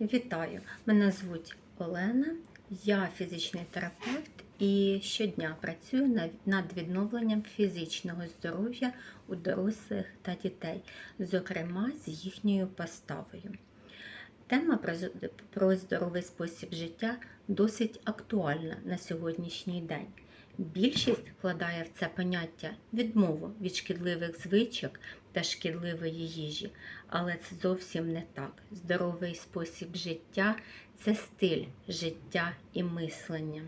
Вітаю! Мене звуть Олена, я фізичний терапевт і щодня працюю над відновленням фізичного здоров'я у дорослих та дітей, зокрема з їхньою поставою. Тема про здоровий спосіб життя досить актуальна на сьогоднішній день. Більшість вкладає в це поняття відмову від шкідливих звичок та шкідливої їжі, але це зовсім не так. Здоровий спосіб життя це стиль життя і мислення.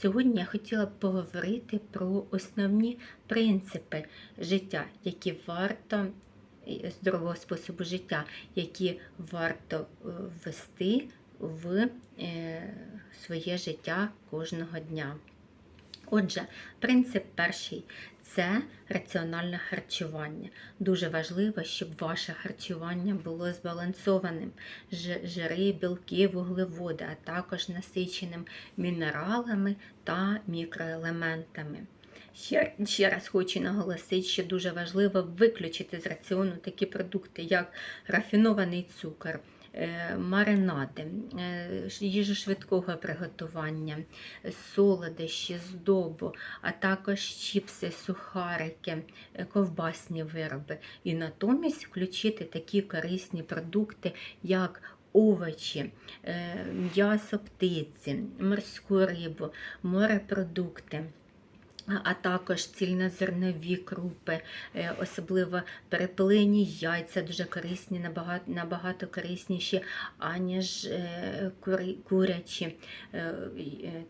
Сьогодні я хотіла б поговорити про основні принципи життя, які варто здорового способу життя, які варто е, ввести в е, своє життя кожного дня. Отже, принцип перший це раціональне харчування. Дуже важливо, щоб ваше харчування було збалансованим. Жири, білки, вуглеводи, а також насиченим мінералами та мікроелементами. Ще, ще раз хочу наголосити, що дуже важливо виключити з раціону такі продукти, як рафінований цукор, маринади, е, їжу швидкого приготування, солодощі, здобу, а також чіпси, сухарики, е, ковбасні вироби. І натомість включити такі корисні продукти, як овочі, е, м'ясо птиці, морську рибу, морепродукти. А- також цільнозернові крупи, е, особливо перепелені яйця, дуже корисні, набагато, набагато корисніші, аніж е, курячі. Е,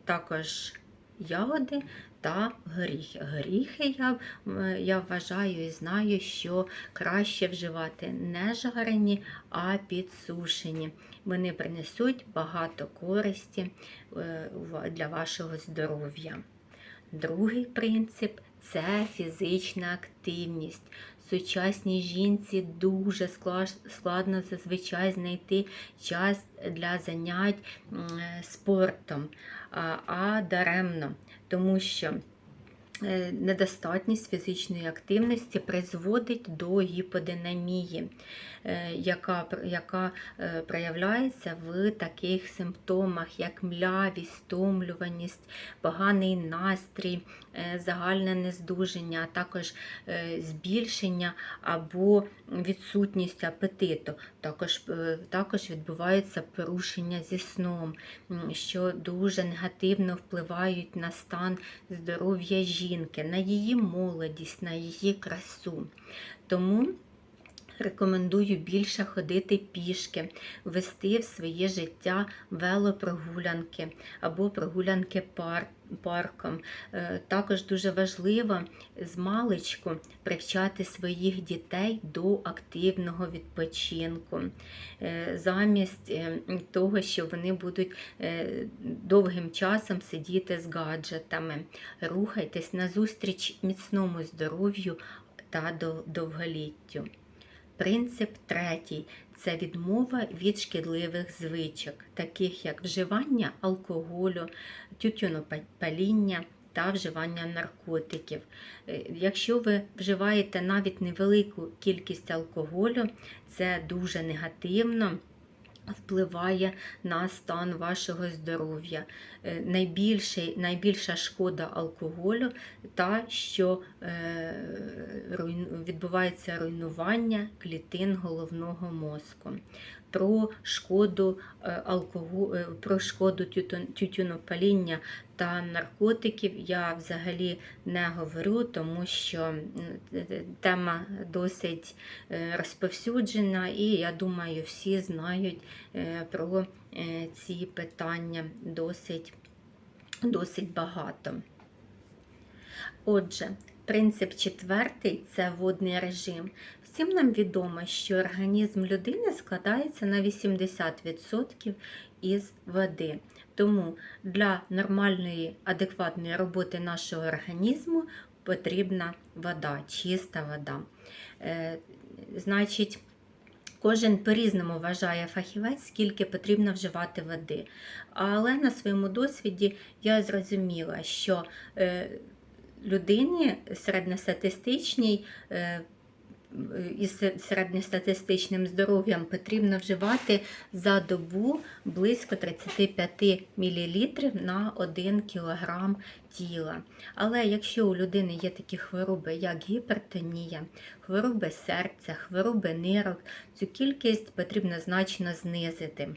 Також ягоди та горіхи. Горіхи я, я вважаю і знаю, що краще вживати не жарені, а підсушені. Вони принесуть багато користі для вашого здоров'я. Другий принцип це фізична активність. Сучасній жінці дуже складно зазвичай знайти час для занять спортом, а, даремно, тому що е, недостатність фізичної активності призводить до гіподинамії, яка, яка е, проявляється в таких симптомах, як млявість, стомлюваність, поганий настрій, е, загальне нездужання, а також е, збільшення або відсутність апетиту. Також, е, також відбувається порушення зі сном, що дуже негативно впливають на стан здоров'я жінки, на її молодість, на її красу. Тому рекомендую більше ходити пішки, вести в своє життя велопрогулянки або прогулянки пар- парком. Е, Також дуже важливо з маличку привчати своїх дітей до активного відпочинку. Е, Замість е, того, що вони будуть довгим часом сидіти з гаджетами. Рухайтесь назустріч міцному здоров'ю та дов- довголіттю. Принцип третій це відмова від шкідливих звичок, таких як вживання алкоголю, тютюнопаління та вживання наркотиків. Е, Якщо ви вживаєте навіть невелику кількість алкоголю, це дуже негативно. Впливає на стан вашого здоров'я. найбільше Найбільший, найбільша шкода алкоголю та що е, відбувається руйнування клітин головного мозку. Про шкоду е, алкоголю, про шкоду тютюнопаління та наркотиків я взагалі не говорю, тому що е, тема досить е, розповсюджена, і я думаю, всі знають е, про е, ці питання досить, досить багато. Отже, принцип четвертий це водний режим. Всім нам відомо, що організм людини складається на 80% із води. Тому для нормальної, адекватної роботи нашого організму потрібна вода, чиста вода. Е, Значить, Кожен по-різному вважає фахівець, скільки потрібно вживати води. Але на своєму досвіді я зрозуміла, що е, людині середньостатистичній е, із середньостатистичним здоров'ям потрібно вживати за добу близько 35 мл на 1 кг тіла. Але якщо у людини є такі хвороби, як гіпертонія, хвороби серця, хвороби нирок, цю кількість потрібно значно знизити.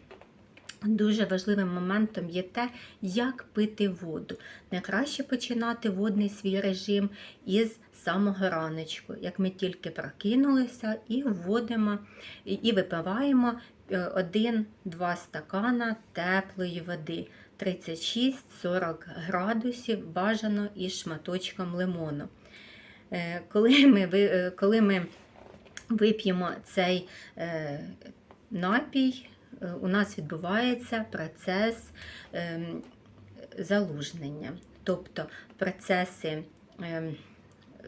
Дуже важливим моментом є те, як пити воду. Найкраще починати водний свій режим із самого раночку, як ми тільки прокинулися, і вводимо і- випиваємо 1-2 стакана теплої води. 36-40 градусів бажано із шматочком лимону. Е, Коли ми, е, коли ми вип'ємо цей е, напій, е, у нас відбувається процес ем, залужнення. Тобто процеси, ем,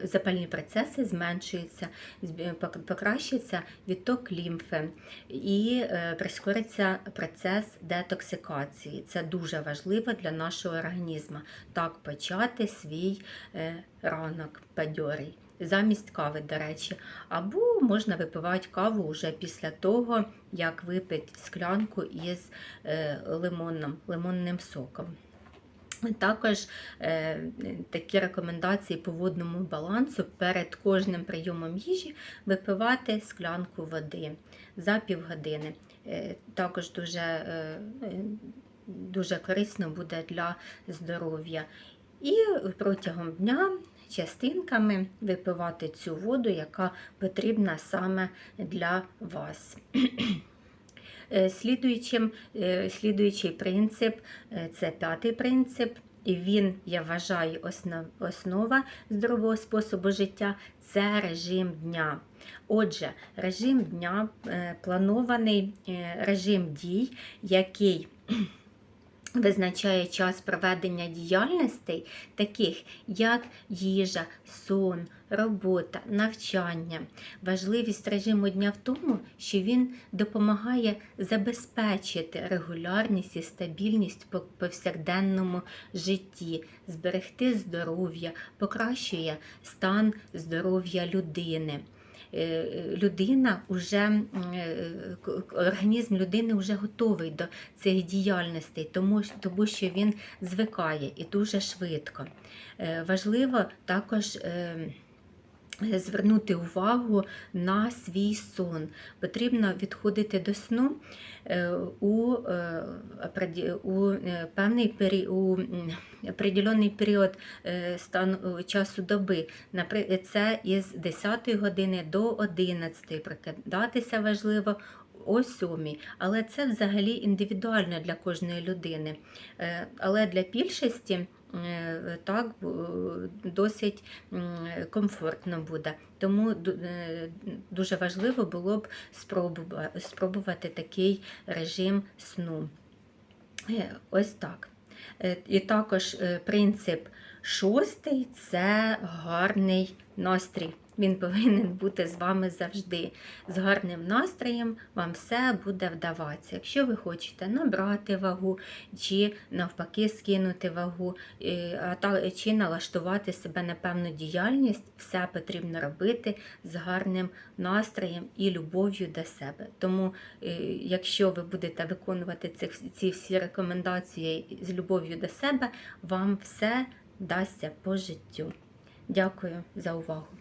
запальні процеси зменшуються, зб- пок- покращується відток лімфи і е, прискориться процес детоксикації. Це дуже важливо для нашого організму. Так почати свій е, ранок бадьорий. Замість кави, до речі, або можна випивати каву вже після того, як випити склянку із е, лимонним, лимонним соком. Також е, такі рекомендації по водному балансу перед кожним прийомом їжі випивати склянку води за півгодини. Е, також дуже, е, дуже корисно буде для здоров'я. І протягом дня частинками випивати цю воду, яка потрібна саме для вас. Е, е, слідуючий принцип е, це п'ятий принцип, і він, я вважаю, основ, основа здорового способу життя це режим дня. Отже, режим дня планований режим дій, який визначає час проведення діяльностей, таких як їжа, сон, робота, навчання. Важливість режиму дня в тому, що він допомагає забезпечити регулярність і стабільність по повсякденному житті, зберегти здоров'я, покращує стан здоров'я людини. Е, Людина вже організм людини вже готовий до цих діяльностей, тому, тому що він звикає і дуже швидко. Е, Важливо також. Звернути увагу на свій сон. Потрібно відходити до сну е, у, е, у е, певний пері... у определений період стану часу доби. Це із 10 години до 11. Прокидатися важливо о 7. Але це взагалі індивідуально для кожної людини. Але для більшості так досить комфортно буде. Тому е, дуже важливо було б спробувати такий режим сну. Е, Ось так. Е, І також е, принцип шостий це гарний настрій. Він повинен бути з вами завжди. З гарним настроєм вам все буде вдаватися. Якщо ви хочете набрати вагу, чи навпаки скинути вагу, е, чи налаштувати себе на певну діяльність, все потрібно робити з гарним настроєм і любов'ю до себе. Тому, е, якщо ви будете виконувати ці всі рекомендації з любов'ю до себе, вам все вдасться по життю. Дякую за увагу.